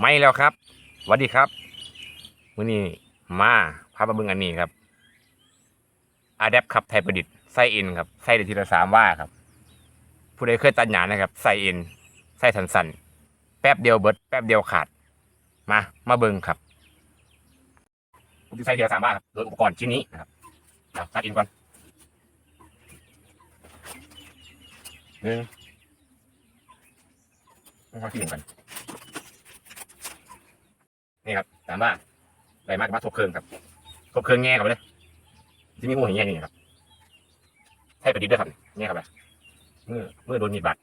ไม่แล้วครับสวัสดีครับมื้อนี้มาพามาเบิ่งอันนี้ครับอาแดปครับไทยประดิษฐ์ไส้เอ็นครับไส้ได้ทีละสามว่าครับ ผู้ใดเคยตัดหยานะครับไส้เอ็นไส้สันๆแป๊บเดียวเบิดแป๊บเดียวขาด มามาเบิ่งครับผมจะใส่ทีละสามว่าครับโดยอุปกรณ์ชิ้นนี้นะครับตัดเอ็นก่อนหนึ่งต้องมาที่หนึ่งกัน นี่ครับสามบ้านใบมากมาทบเครื่องครับทบเครื่องแง่กับไปเลยที่มีหูเห็นแง่นี่ครับใช่ประดิษฐ์ด้วยครับแง่ครับไปมือเมื่อโดนมีดบาด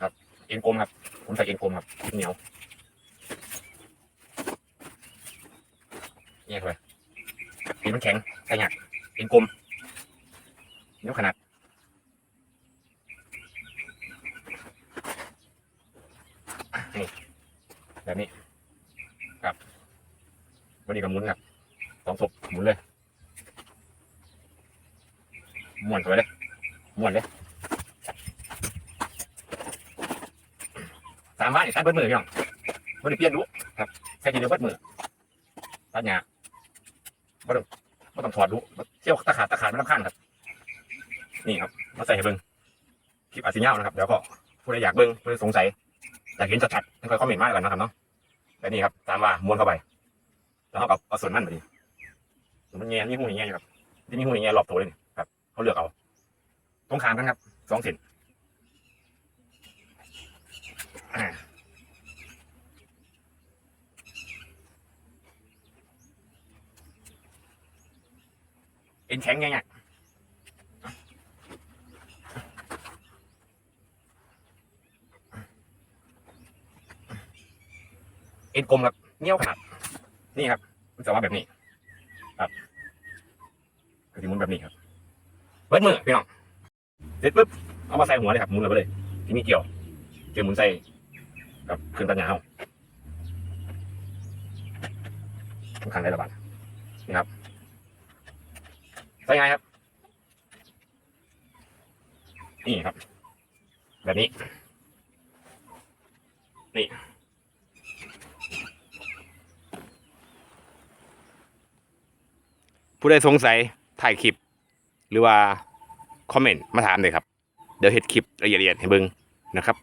ครับ เอ็นกลมครับ ผมใส่เอ็นกลมครับเหนียวแง่เข้าไปปีนมันแข็งใส่หยักเอ็นกลมเหนียวขนาดนี่แบบนี้ วันนี้ก็หมุนครับสองศพหมุนเลยม้วนเข้าไปเลยม้วนเลยสามวันนี่ตัดเบิดมือพี่น้องวันนี้เปลี่ยนดูครับใช้ทีเดียวเบิดมือตัดหยาบ่ต้องบ่ต้องถอดดูเที่ยวตะขาดตะขาดไม่ต้องขั้นครับ นี่ครับมาใส่ให้เบิ้งคลิปอาซิเงานะครับเดี๋ยวก็ผู้ใดอยากเบิ้งผู้ใดสงสัยอยากเห็นชัดๆให้คอยคอมเมนต์มาแล้วกันนะครับเนาะ แต่นี่ครับตามว่าม้วนเข้าไปแล้วเขากับเอาส่วนมันไปดิมันแง่มีหูแง่อยู่ครับที่มีหูแง่รอบตัวเลยนี่ครับเขาเลือกเอาตรงขามกันครับสองเส้นเอ็นแข็งไงเนี่ย อ็นกลมครับเงี้ยวขนาดนี่ครับ มันจะว่าแบบนี้ ครับก็จะมุนแบบนี้ครับเบิดมือพี่น้องเสร็จปุ๊บเอามาใส่หัวเลยครับมุนเลยไปเลยที่นี่เกี่ยวเกี่ยวมุนใส่กับเครื่องตัดหญ้าเอาทุกครั้งได้ระบาดนี่ครับใส่ไงครับ นี่ครับ แบบนี้ นี่ ผู้ใดสงสัยถ่ายคลิป หรือว่าคอมเมนต์มาถามเลยครับ เดี๋ยวเห็ดคลิปละเอียดๆให้เบิ่งนะครับ